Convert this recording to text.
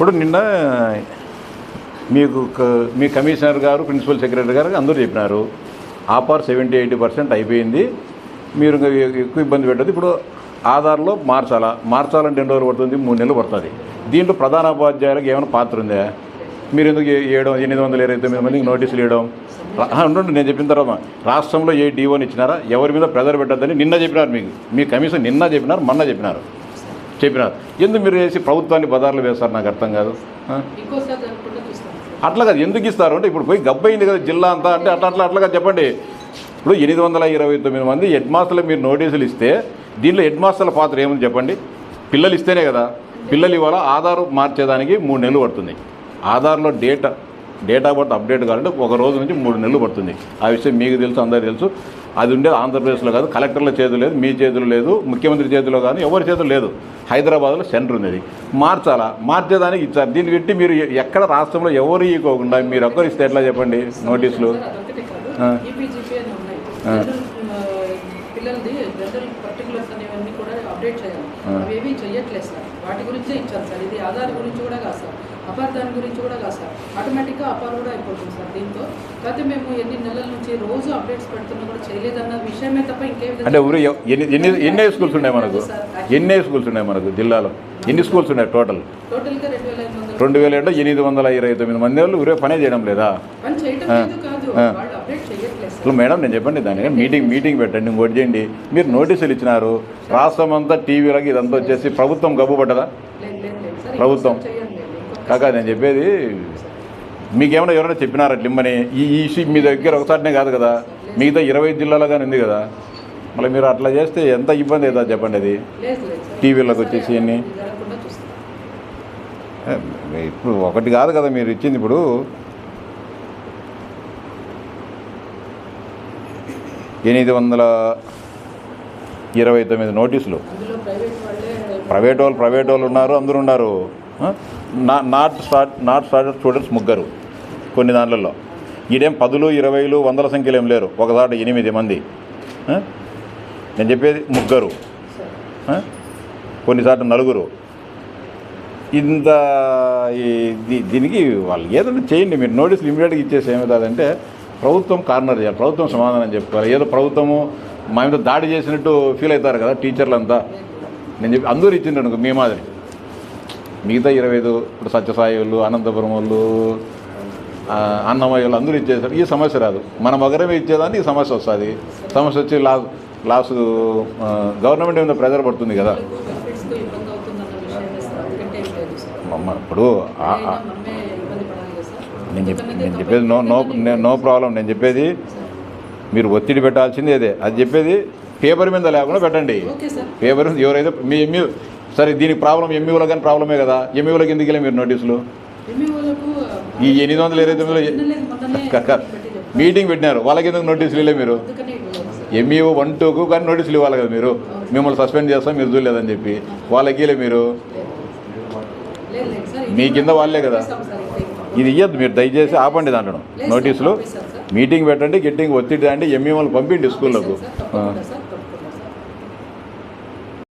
ఇప్పుడు నిన్న మీకు క- మీ కమిషనర్ గారు ప్రిన్సిపల్ సెక్రటరీ గారు అందరూ చెప్పినారు. ఆఫర్ సెవెంటీ ఎయిటీ పర్సెంట్ అయిపోయింది. మీరు ఇంకా ఎక్కువ ఇబ్బంది పెట్టదు ఇప్పుడు ఆధార్లో మార్చాలా? మార్చాలంటే రెండు రోజులు పడుతుంది? మూడు నెలలు పడుతుంది. దీంట్లో ప్రధాన ఉపాధ్యాయులకు ఏమైనా పాత్ర ఉందా? మీరు ఎందుకు ఏడు ఎనిమిది వందల ఇరవై తొమ్మిది మందికి నోటీసులు ఇవ్వడం? ఉండండి నేను చెప్పిన తర్వాత రాష్ట్రంలో ఏ డీఓని ఇచ్చినారా? ఎవరి మీద ప్రెజర్ పెట్టద్దని నిన్న చెప్పినారు మీకు. మీ కమిషన్ నిన్న చెప్పినారు మొన్న చెప్పినారు. చెప్పినారు ఎందుకు మీరు వేసి ప్రభుత్వాన్ని బజార్లు వేస్తారు నాకు అర్థం కాదు. అట్లా కాదు. ఎందుకు ఇస్తారు? అంటే ఇప్పుడు పోయి గబ్బయింది కదా జిల్లా అంతా అంటే అట్లా అట్లా అట్లాగా చెప్పండి. ఇప్పుడు ఎనిమిది వందల ఇరవై తొమ్మిది మంది హెడ్ మాస్టర్లకు మీరు నోటీసులు ఇస్తే దీనిలో హెడ్ మాస్టర్ల పాత్ర ఏముంది చెప్పండి? పిల్లలు ఇస్తేనే కదా. పిల్లలు ఇవాళ ఆధార్ మార్చేదానికి మూడు నెలలు పడుతుంది. ఆధార్లో డేటా డేటా బర్త్ అప్డేట్ కావాలంటే ఒక రోజు నుంచి మూడు నెలలు పడుతుంది. ఆ విషయం మీకు తెలుసు అందరికీ తెలుసు. అది ఉండేది ఆంధ్రప్రదేశ్లో కాదు. కలెక్టర్ల చేతులు లేదు మీ చేతులు లేదు ముఖ్యమంత్రి చేతిలో కానీ ఎవరి చేతులు లేదు. హైదరాబాద్లో సెంటర్ ఉంది మార్చాలా? మార్చేదానికి ఇచ్చారు. దీన్ని పెట్టి మీరు ఎక్కడ రాష్ట్రంలో ఎవరు ఇవ్వకుండా మీరు ఒక్కరు ఇస్తే ఎట్లా చెప్పండి నోటీసులు? సార్. వాటి గురించే ఇచ్చారు సార్. ఇది ఆధార్ గురించి కూడా కాదు సార్. అపార్ దాని గురించి కూడా కాదు సార్. ఆటోమేటిక్గా అపార్ కూడా అయిపోతుంది సార్ దీంతో. కాకపోతే మేము ఎన్ని నెలల నుంచి రోజు అప్డేట్స్ పెడుతున్నా కూడా చేయలేదన్న విషయమే తప్ప ఇంకేం. అంటే ఊరు ఎన్ని ఎన్ని స్కూల్స్ ఉన్నాయి మనకు? ఎన్ని స్కూల్స్ ఉన్నాయి మనకు జిల్లాలో? ఎన్ని స్కూల్స్ ఉన్నాయి టోటల్ టోటల్గా రెండు వేల ఐదు వందలు. రెండు వేల ఏడు ఎనిమిది వందల ఇరవై తొమ్మిది మంది వాళ్ళు ఊరే పనే చేయడం లేదా? పని కాదు. వాళ్ళు అప్డేట్ చేయట్లేదు అసలు మేడం నేను చెప్పండి దానికి. మీటింగ్ మీటింగ్ పెట్టండి ఇంకోటి చేయండి. మీరు నోటీసులు ఇచ్చినారు. రాష్ట్రం అంతా టీవీలకి ఇదంతా వచ్చేసి ప్రభుత్వం గబ్బు పడ్డదా? ప్రభుత్వం. ఇంకోసారి చేయండి లేదు. ఇంకొకసారి కాకా నేను చెప్పేది మీకేమైనా ఎవరైనా చెప్పినారా ఇమ్మని ఈ ఈ ఇష్యూ మీ దగ్గర ఒకసారినే కాదు కదా. మిగతా ఇరవై జిల్లాలో కానీ ఉంది కదా. మళ్ళీ మీరు అట్లా చేస్తే ఎంత ఇబ్బంది అవుతుంది చెప్పండి అది? టీవీలోకి వచ్చేసి ఏ, ఇప్పుడు ఒకటి కాదు కదా మీరు ఇచ్చింది ఇప్పుడు. ఎనిమిది వందల ఇరవై తొమ్మిది నోటీసులు. ప్రైవేట్ వాళ్ళే ప్రైవేట్ వాళ్ళు ఉన్నారు అందరూ ఉన్నారు. Not start not started students ముగ్గురు కొన్ని దాంట్లలో. ఈడేం పదులు ఇరవైలు వందల సంఖ్యలో ఏం లేరు. ఒకసారి ఎనిమిది మంది. నేను చెప్పేది ముగ్గురు. కొన్నిసార్లు నలుగురు. ఇంత ఈ దీ- దీనికి వాళ్ళు ఏదైనా చేయండి. మీరు నోటీసులు ఇమీడియట్గా ఇచ్చేసి ఏమి కాదంటే ప్రభుత్వం కార్నర్ చేయాలి. ప్రభుత్వం సమాధానం చెప్పుకోవాలి. ఏదో ప్రభుత్వము మా మీద దాడి చేసినట్టు ఫీల్ అవుతారు కదా టీచర్లంతా. నేను చెప్పి అందరూ ఇచ్చిండ్రు అనుకో మీ మాదిరి. మిగతా ఇరవై ఐదు ఇప్పుడు సత్యసాయి వాళ్ళు అనంతపురం వాళ్ళు అన్నమయ్య వాళ్ళు అందరూ ఇచ్చేసారు ఈ సమస్య రాదు. మనం ఒకరమే ఇచ్చేదాన్ని ఈ సమస్య వస్తుంది. సమస్య వచ్చి లాస్ లాస్ గవర్నమెంట్ మీద ప్రెజర్ పడుతుంది కదా. ఇప్పుడు నేను నేను చెప్పేది నో నో నో ప్రాబ్లం. నేను చెప్పేది. మీరు ఒత్తిడి పెట్టాల్సింది అదే. అది చెప్పేది పేపర్ మీద లేకుండా పెట్టండి. పేపర్ మీద ఎవరైతే మీ సరే దీనికి ప్రాబ్లం ఎంఈఓలో కానీ ప్రాబ్లమే కదా? ఎంఈఓలోకి ఎందుకు వెళ్ళి మీరు నోటీసులు? వాళ్ళకు ఈ ఎనిమిది వందల ఇరవై తొమ్మిదిలో. మీటింగ్ పెట్టినారు. వాళ్ళకి ఎందుకు నోటీసులు ఇవ్వలే మీరు? ఎంఈఓ వన్ టూకు కానీ నోటీసులు ఇవ్వాలి కదా మీరు? మిమ్మల్ని సస్పెండ్ చేస్తాం మీరు చూడలేదని చెప్పి. వాళ్ళకి ఇవ్వలే మీరు? మీ కింద వాళ్ళే కదా. ఇది ఇయ్యద్దు మీరు దయచేసి ఆపండి దాంట్లో. నోటీసులు. మీటింగ్ పెట్టండి గెట్టింగ్ ఒత్తిడి అంటే ఎంఈఓలు పంపిండి స్కూళ్ళకు